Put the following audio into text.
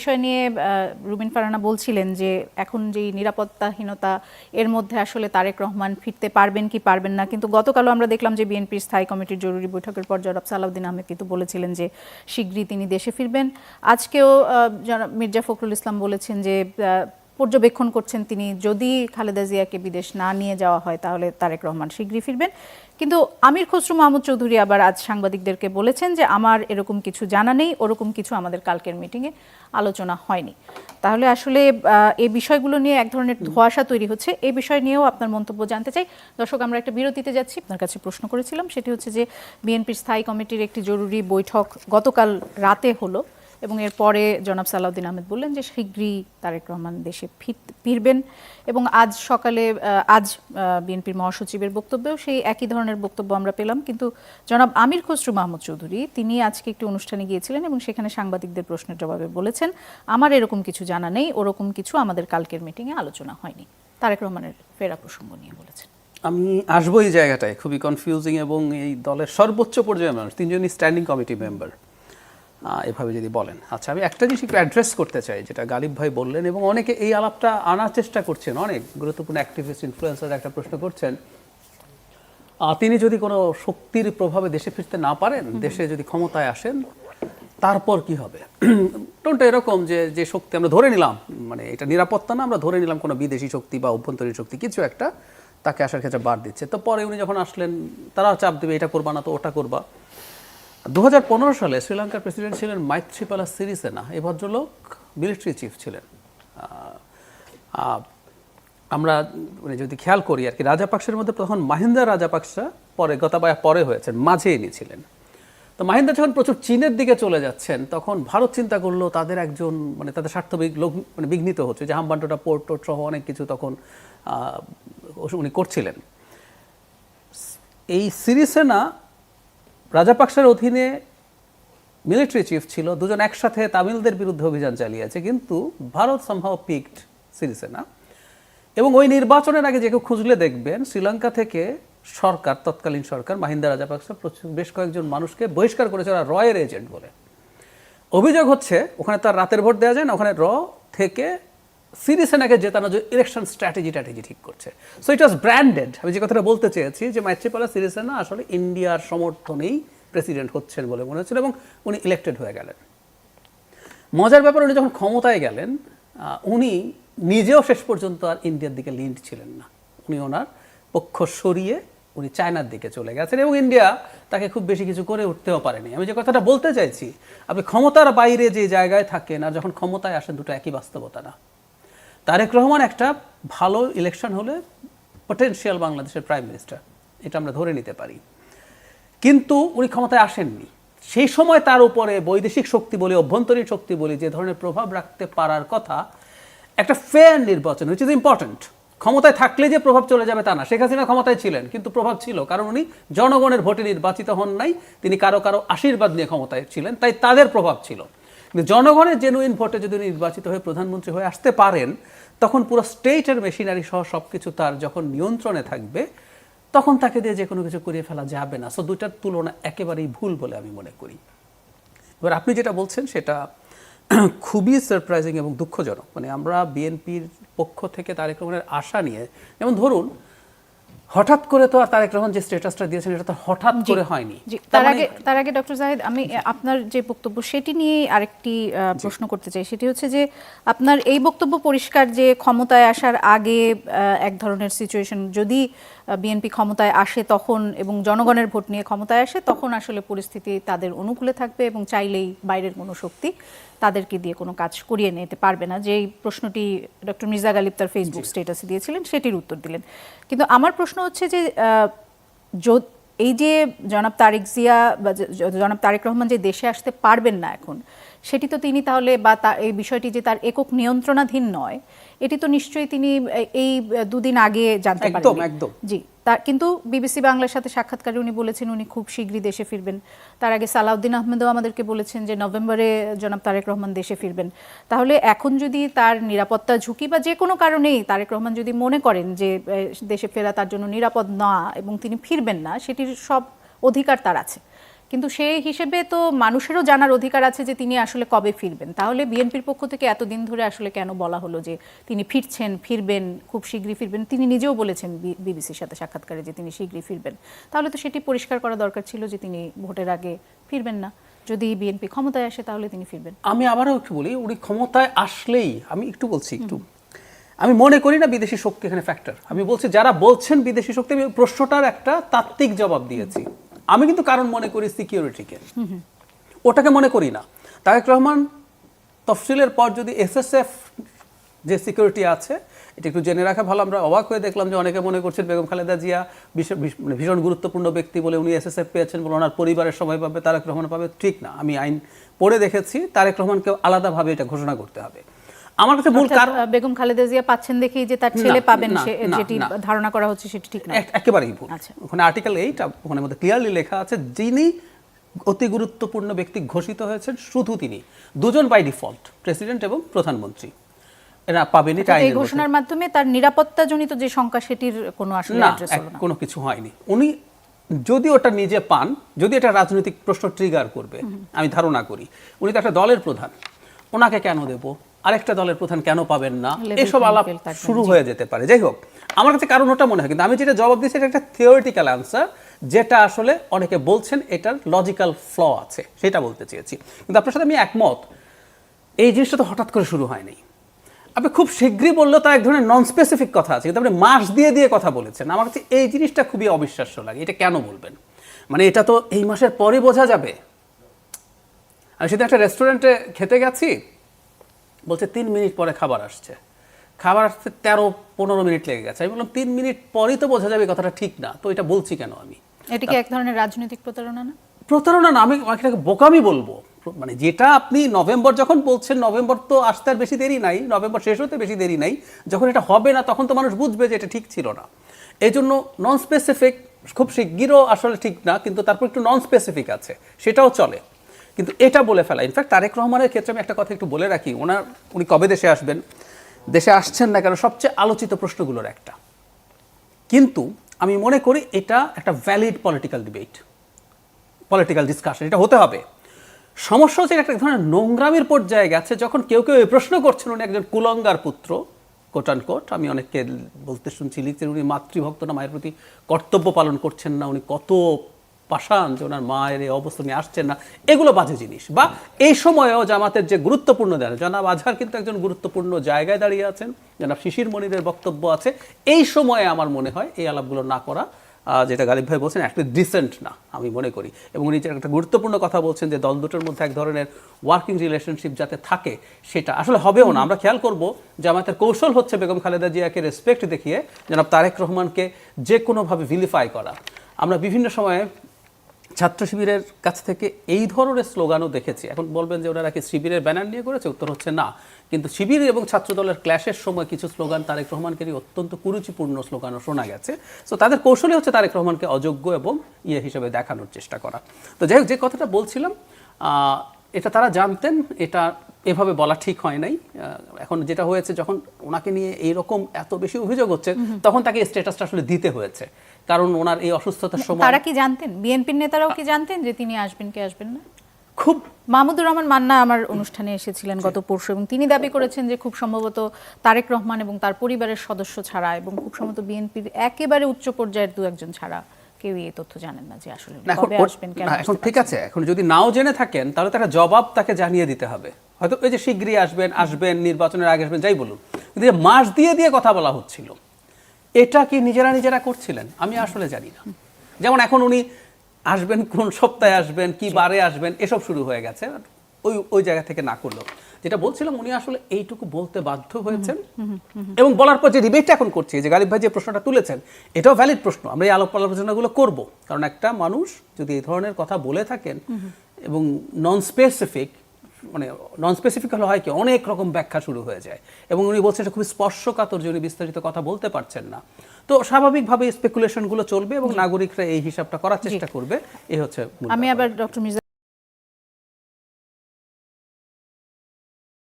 বিষয় নিয়ে রুবিন ফারানা বলছিলেন যে এখন যে নিরাপত্তাহীনতা, এর মধ্যে আসলে তারেক রহমান ফিরতে পারবেন কি পারবেন না। কিন্তু গতকালও আমরা দেখলাম যে বিএনপির স্থায়ী কমিটির জরুরি বৈঠকের পর জরাব সালাউদ্দিন আহমেদ কিন্তু বলেছিলেন যে শীঘ্রই তিনি দেশে ফিরবেন। আজকেও মির্জা ফখরুল ইসলাম বলেছেন যে পর্যবেক্ষণ করছেন তিনি। যদি খালেদা জিয়াকে বিদেশ না নিয়ে যাওয়া হয়, তাহলে তারেক রহমান শীঘ্রই ফিরবেন। কিন্তু আমির খসরু মাহমুদ চৌধুরী আবার আজ সাংবাদিকদেরকে বলেছেন যে, আমার এরকম কিছু জানা নেই, ওরকম কিছু আমাদের কালকের মিটিংয়ে আলোচনা হয়নি। তাহলে আসলে এই বিষয়গুলো নিয়ে এক ধরনের ধোঁয়াশা তৈরি হচ্ছে। এই বিষয় নিয়েও আপনার মন্তব্য জানতে চাই। দর্শক, আমরা একটা বিরতিতে যাচ্ছি। আপনার কাছে প্রশ্ন করেছিলাম, সেটি হচ্ছে যে, বিএনপির স্থায়ী কমিটির একটি জরুরি বৈঠক গতকাল রাতে হলো। এবং এরপরে জনাব সালাউদ্দিন আহমেদ বললেন যে শীঘ্রই তারেক রহমান দেশে ফির- ফিরবেন এবং আজ সকালে আজ বিএনপির মহাসচিবের বক্তব্যেও সেই একই ধরনের বক্তব্য আমরা পেলাম। কিন্তু জনাব আমির খসরু মাহমুদ চৌধুরী, তিনি আজকে একটি অনুষ্ঠানে গিয়েছিলেন এবং সেখানে সাংবাদিকদের প্রশ্নের জবাবে বলেছেন, আমার এরকম কিছু জানা নেই, ওরকম কিছু আমাদের কালকের মিটিংয়ে আলোচনা হয়নি। তারেক রহমানের ফেরা প্রসঙ্গ নিয়ে বলেছেন। আমি আসব এই জায়গাটায়, খুবই কনফিউজিং এবং এই দলের সর্বোচ্চ পর্যায়ের মানুষ তিনজনই স্ট্যান্ডিং কমিটি মেম্বার এভাবে যদি বলেন। আচ্ছা আমি একটা জিনিস একটু অ্যাড্রেস করতে চাই যেটা গালিব ভাই বললেন এবং অনেকে এই আলাপটা আনার চেষ্টা করছেন অনেক গুরুত্বপূর্ণ অ্যাক্টিভিস্ট ইনফ্লুয়েন্সার একটা প্রশ্ন করছেন তিনি যদি কোনো শক্তির প্রভাবে দেশে ফিরতে না পারেন দেশে যদি ক্ষমতায় আসেন তারপর কি হবে? টোনটা এরকম যে যে শক্তি আমরা ধরে নিলাম মানে এটা নিরাপত্তা না আমরা ধরে নিলাম কোনো বিদেশি শক্তি বা অভ্যন্তরীণ শক্তি কিছু একটা তাকে আসার ক্ষেত্রে বাদ দিচ্ছে। তো পরে উনি যখন আসলেন তারাও চাপ দেবে এটা করবা না তো ওটা করবা। দু হাজার পনেরো সালে শ্রীলঙ্কার প্রেসিডেন্ট ছিলেন মাইত্রিপালা সিরিসেনা। এই ভদ্রলোক মিলিটারি চিফ ছিলেন। আমরা মানে যদি খেয়াল করি আর কি রাজাপাক্সের মধ্যে তখন মাহিন্দা রাজাপাক্সা পরে, গতাবায়া পরে হয়েছেন মাঝে ইনি ছিলেন। তো মাহিন্দা যখন প্রচুর চীনের দিকে চলে যাচ্ছেন, তখন ভারত চিন্তা করল, তাদের একজন মানে তাদের স্বার্থবিক লোক- মানে বিঘ্নিত হচ্ছে। যে হাম্বান্টোটা পোর্ট টোর্ট সহ অনেক কিছু তখন উনি করছিলেন। এই সিরিসেনা রাজাপাক্সের অধীনে মিলিটারি চিফ ছিল, দুজন একসাথে তামিলদের বিরুদ্ধে অভিযান চালিয়েছে, কিন্তু ভারত সম্ভব পিকড সিরিসেনা। এবং ওই নির্বাচনের আগে যে কেউ খুঁজলে দেখবেন, শ্রীলঙ্কা থেকে সরকার, তৎকালীন সরকার মাহিন্দা রাজাপাক্সা বেশ কয়েকজন মানুষকে বহিষ্কার করেছে, ওরা রয়ের এজেন্ট বলে। অভিযোগ হচ্ছে, ওখানে তার রাতের ভোট দেওয়া যায় না, ওখানে র থেকে সিরিসেনাকে জেতানো যে ইলেকশন স্ট্র্যাটেজি ট্র্যাটেজি ঠিক করছে। সো ইট ওয়াজ ব্র্যান্ডেড আমি যে কথাটা বলতে চেয়েছি যে মাইত্রিপালা সিরিসেনা আসলে ইন্ডিয়ার সমর্থনেই প্রেসিডেন্ট হচ্ছেন বলে মনে হচ্ছিল এবং উনি ইলেক্টেড হয়ে গেলেন। মজার ব্যাপার, উনি যখন ক্ষমতায় গেলেন উনি নিজেও শেষ পর্যন্ত আর ইন্ডিয়ার দিকে লিন্ড ছিলেন না। উনি ওনার পক্ষ সরিয়ে উনি চায়নার দিকে চলে গেছেন এবং ইন্ডিয়া তাকে খুব বেশি কিছু করে উঠতেও পারেনি। আমি যে কথাটা বলতে চাইছি, আপনি ক্ষমতার বাইরে যে জায়গায় থাকেন আর যখন ক্ষমতায় আসেন, দুটো একই বাস্তবতা না। তারেক রহমান একটা ভালো ইলেকশন হলে পটেনশিয়াল বাংলাদেশের প্রাইম মিনিস্টার এটা আমরা ধরে নিতে পারি। কিন্তু উনি ক্ষমতায় আসেননি। সেই সময় তার উপরে বৈদেশিক শক্তি বলি, অভ্যন্তরীণ শক্তি বলি, যে ধরনের প্রভাব রাখতে পারার কথা একটা ফেয়ার নির্বাচন উইচ ইজ ইম্পর্ট্যান্ট ক্ষমতায় থাকলে যে প্রভাব চলে যাবে তা না। শেখ হাসিনা ক্ষমতায় ছিলেন, কিন্তু প্রভাব ছিল, কারণ উনি জনগণের ভোটে নির্বাচিত হন নাই। তিনি কারও কারও আশীর্বাদ নিয়ে ক্ষমতায় ছিলেন, তাই তাদের প্রভাব ছিল। কিন্তু জনগণের জেনুইন ভোটে যদি নির্বাচিত হয়ে প্রধানমন্ত্রী হয়ে আসতে পারেন, তখন পুরো স্টেটের মেশিনারি সহ সব কিছু তার যখন নিয়ন্ত্রণে থাকবে, তখন তাকে দিয়ে যে কোনো কিছু করিয়ে ফেলা যাবে না। সো দুইটার তুলনা একেবারেই ভুল বলে আমি মনে করি। এবার আপনি যেটা বলছেন, সেটা খুবই সারপ্রাইজিং এবং দুঃখজনক। মানে আমরা বিএনপির পক্ষ থেকে তারেক রহমানের আশা নিয়ে, যেমন ধরুন হঠাৎ করে তো আর তারেক রহমান যে স্ট্যাটাসটা দিয়েছেন এটা তো হঠাৎ করে হয়নি। তার মানে- আগে তার আগে ডক্টর জাহিদ আমি আপনার যে বক্তব্য সেটি নিয়ে আরেকটি প্রশ্ন করতে চাই। সেটি হচ্ছে যে আপনার এই বক্তব্য পরিষ্কার যে ক্ষমতায় আসার আগে এক ধরনের সিচুয়েশন যদি বিএনপি ক্ষমতায় আসে তখন এবং জনগণের ভোট নিয়ে ক্ষমতায় আসে তখন আসলে পরিস্থিতি তাদের অনুকূলে থাকবে এবং চাইলেই বাইরের কোনো শক্তি তাদেরকে দিয়ে কোনো কাজ করিয়ে নিতে পারবে না। যেই প্রশ্নটি ডক্টর মির্জা গালিব তার ফেসবুক স্ট্যাটাসে দিয়েছিলেন সেটির উত্তর দিলেন। কিন্তু আমার প্রশ্ন হচ্ছে যে এই যে জনাব তারেক জিয়া বা জনাব তারেক রহমান যে দেশে আসতে পারবেন না এখন সেটি তো তিনি তাহলে বা তা এই বিষয়টি যে তার একক নিয়ন্ত্রণাধীন নয় এটি তো নিশ্চয়ই তিনি এই দুদিন আগে জানতে একদম, পারেন একদম। জি। তা কিন্তু বিবিসি বাংলার সাথে সাক্ষাৎকারে উনি বলেছেন উনি খুব শীঘ্রই দেশে ফিরবেন। তার আগে সালাউদ্দিন আহমেদও আমাদেরকে বলেছেন যে নভেম্বরে জনাব তারেক রহমান দেশে ফিরবেন। তাহলে এখন যদি তার নিরাপত্তা ঝুঁকি বা যে কোনো কারণেই তারেক রহমান যদি মনে করেন যে দেশে ফেরা তার জন্য নিরাপদ না এবং তিনি ফিরবেন না, সেটির সব অধিকার তার আছে। কিন্তু সেই হিসেবে তো মানুষেরও জানার অধিকার আছে যে তিনি আসলে কবে ফিরবেন। তাহলে বিএনপির পক্ষ থেকে এতদিন ধরে আসলে কেন বলা হলো যে তিনি ফিরছেন ফিরবেন খুব শীঘ্রই ফিরবেন? তিনি নিজেও বলেছেন বিবিসির সাথে সাক্ষাৎকারে যে তিনি শীঘ্রই ফিরবেন। তাহলে তো সেটি পরিষ্কার করা দরকার ছিল যে তিনি ভোটের আগে ফিরবেন না। যদি বিএনপি ক্ষমতায় আসে তাহলে তিনি ফিরবেন। আমি আবারও একটু বলি উনি ক্ষমতায় আসলেই আমি একটু বলছি একটু। আমি মনে করি না বিদেশি শক্তি এখানে ফ্যাক্টর আমি বলছি যারা বলছেন বিদেশি শক্তি আমি প্রশ্নটার একটা তাত্ত্বিক জবাব দিয়েছি। আমি কিন্তু কারণ মনে করি সিকিউরিটিকে ওটাকে মনে করি না। তারেক রহমান তফসিলের পর যদি এসএসএফ যে সিকিউরিটি আছে, এটা একটু জেনে রাখা ভালো। আমরা অবাক হয়ে দেখলাম যে অনেকে মনে করছেন বেগম খালেদা জিয়া মানে ভীষণ গুরুত্বপূর্ণ ব্যক্তি বলে উনি এসএসএফ পেয়েছেন বলে ওনার পরিবারের সবাই পাবে তারেক রহমান পাবে ঠিক না, আমি আইন পড়ে দেখেছি, তারেক রহমানকে আলাদাভাবে এটা ঘোষণা করতে হবে। আমার কাছে মূল কারণ বেগম খালেদা জিয়া পাচ্ছেন দেখেই যে তার ছেলে পাবেন সে- যেটি ধারণা করা হচ্ছে সেটি ঠিক না একেবারেই ভুল। আচ্ছা। ওখানে আর্টিকেল এইট ওখানে মধ্যে ক্লিয়ারলি লেখা আছে যিনি অতি গুরুত্বপূর্ণ ব্যক্তি ঘোষিত হয়েছেন শুধু তিনি। দুজন বাই ডিফল্ট প্রেসিডেন্ট এবং প্রধানমন্ত্রী। এরা পাবেন এই ঘোষণার মাধ্যমে তার নিরাপত্তাজনিত যে শঙ্কা সেটির কোনো আসলে অ্যাড্রেস হলো না। কোনো কিছু হয়নি। উনি যদি ওটা নিজে পান যদি এটা রাজনৈতিক প্রশ্ন ট্রিগার করবে আমি ধারণা করি উনি তো একটা দলের প্রধান ওনাকে কেন দেব? আরেকটা দলের প্রধান কেন পাবেন না? এসব আলাপ শুরু হয়ে যেতে পারে। যাই হোক আমার কাছে কারণ ওটা মনে হয় কিন্তু আমি যেটা জবাব দিচ্ছি এটা একটা থিওরিটিক্যাল অ্যান্সার যেটা আসলে অনেকে বলছেন এটার লজিক্যাল ফ্ল আছে সেটা বলতে চেয়েছি। কিন্তু আপনার সাথে আমি একমত এই জিনিসটা তো হঠাৎ করে শুরু হয়নি। আপনি খুব শীঘ্রই বললেও তা এক ধরনের নন স্পেসিফিক কথা আছে কিন্তু আপনি মাস দিয়ে দিয়ে কথা বলেছেন। আমার কাছে এই জিনিসটা খুবই অবিশ্বাস্য লাগে এটা কেন বলবেন? মানে এটা তো এই মাসের পরে বোঝা যাবে। আমি সেদিন একটা রেস্টুরেন্টে খেতে গেছি বলছে তিন মিনিট পরে খাবার আসছে। খাবার আসতে তেরো পনেরো মিনিট লেগে গেছে। আমি বললাম তিন মিনিট পরেই তো বোঝা যাবে কথাটা ঠিক না। তো এটা বলছি কেন আমি? এটি কি এক ধরনের রাজনৈতিক প্রতারণা না? প্রতারণা না আমি এটাকে বোকামি বলব। মানে যেটা আপনি নভেম্বর যখন বলছেন নভেম্বর তো আসতে আর বেশি দেরি নাই নভেম্বর শেষ হতে বেশি দেরি নাই। যখন এটা হবে না তখন তো মানুষ বুঝবে যে এটা ঠিক ছিল না। এই জন্য নন স্পেসিফিক খুব শিগগিরও আসলে ঠিক না কিন্তু তারপর একটু নন স্পেসিফিক আছে। সেটাও চলে। কিন্তু এটা বলে ফেলা। ইনফ্যাক্ট তারেক রহমানের ক্ষেত্রে আমি একটা কথা একটু বলে রাখি। ওনার উনি কবে দেশে আসবেন? দেশে আসছেন না কেন? সবচেয়ে আলোচিত প্রশ্নগুলোর একটা। কিন্তু আমি মনে করি এটা একটা valid political debate political discussion এটা হতে হবে। সমস্যা হচ্ছে একটা ধরনের নোংরামির পর্যায়ে গেছে যখন কেউ কেউ এই প্রশ্ন করছেন, উনি একজন কুলঙ্গার পুত্র কোট অ্যান্ড কোট আমি অনেককে বলতে শুনছি, লিখছেন, উনি মাতৃভক্ত না, মায়ের প্রতি কর্তব্য পালন করছেন না, উনি কত পাষাণ যে ওনার মায়ের এই অবস্থা নিয়ে আসছেন না, এগুলো বাজে জিনিস। বা এই সময়েও জামাতের যে গুরুত্বপূর্ণ দেন জনাব আজহার কিন্তু একজন গুরুত্বপূর্ণ জায়গায় দাঁড়িয়ে আছেন, জনাব শিশির মনিরের বক্তব্য আছে। এই সময়ে আমার মনে হয় এই আলাপগুলো না করা যেটা গালিব ভাই বলছেন একটা ডিসেন্ট না, আমি মনে করি। এবং উনি একটা গুরুত্বপূর্ণ কথা বলছেন যে দল দুটোর মধ্যে এক ধরনের ওয়ার্কিং রিলেশনশিপ যাতে থাকে, সেটা আসলে হবেও না। আমরা খেয়াল করব যে আমাদের কৌশল হচ্ছে বেগম খালেদা জিয়াকে রেসপেক্ট দেখিয়ে, জনাব তারেক রহমানকে যে কোনোভাবে ভিলিফাই করা। আমরা বিভিন্ন সময়ে ছাত্র শিবিরের কাছ থেকে এই ধরনের স্লোগানও দেখেছি। এখন বলবেন যে ওনারা কি শিবিরের ব্যানার নিয়ে করেছে উত্তর হচ্ছে না। কিন্তু শিবির এবং ছাত্র দলের ক্ল্যাশের সময় কিছু স্লোগান তারেক রহমানকে নিয়ে অত্যন্ত কুরুচিপূর্ণ স্লোগানও শোনা গেছে। সো তাদের কৌশলই হচ্ছে তারেক রহমানকে অযোগ্য এবং ইয়ে হিসেবে দেখানোর চেষ্টা করা। তো যাই হোক, যে কথাটা বলছিলাম এটা তারা জানতেন এটা এভাবে বলা ঠিক হয় নাই। এখন যেটা হয়েছে যখন ওনাকে নিয়ে এইরকম এত বেশি অভিযোগ হচ্ছে তখন তাকে স্ট্যাটাসটা আসলে দিতে হয়েছে। কারণ ওনার এই অসুস্থতার সময় তারা কি জানতেন? বিএনপির নেতারাও কি জানতেন যে তিনি আসবেন কি আসবেন না? খুব মাহমুদুর রহমান মান্না আমার অনুষ্ঠানে এসেছিলেন গত পরশু এবং তিনি দাবি করেছেন যে খুব সম্ভবত তারেক রহমান এবং তার পরিবারের সদস্য ছাড়া এবং খুব সম্ভবত বিএনপির একেবারে উচ্চ পর্যায়ের দু একজন ছাড়া। কেউই এই তথ্য জানেন না যে আসলে কবে আসবেন কেন এখন ঠিক আছে এখন যদি নাও জেনে থাকেন তাহলে তারা জবাব তাকে জানিয়ে দিতে হবে। হয়তো ওই যে শীঘ্রই আসবেন আসবেন নির্বাচনের আগে আসবেন যাই বলুন। কিন্তু মাস দিয়ে দিয়ে কথা বলা হচ্ছিল এটা কি নিজেরা নিজেরা করছিলেন? আমি আসলে জানি না। যেমন এখন উনি আসবেন কোন সপ্তাহে আসবেন কি বারে আসবেন এসব শুরু হয়ে গেছে ওই ওই জায়গা থেকে না করল যেটা বলছিলাম উনি আসলে এইটুকু বলতে বাধ্য হয়েছেন। এবং বলার পর যে ডিবেটটা এখন করছি যে গালিব ভাই যে প্রশ্নটা তুলেছেন এটাও ভ্যালিড প্রশ্ন। আমরা এই আলোপ আলোচনাগুলো করব। কারণ একটা মানুষ যদি এই ধরনের কথা বলে থাকেন এবং নন স্পেসিফিক মানে নন স্পেসিফিক হলে হয় কি অনেক রকম ব্যাখ্যা শুরু হয়ে যায়। এবং উনি বলছেন এটা খুবই স্পর্শকাতর যে উনি বিস্তারিত কথা বলতে পারছেন না। তো স্বাভাবিকভাবে স্পেকুলেশনগুলো চলবে এবং নাগরিকরা এই হিসাবটা করার চেষ্টা করবে। এই হচ্ছে আমি আবার ডক্টর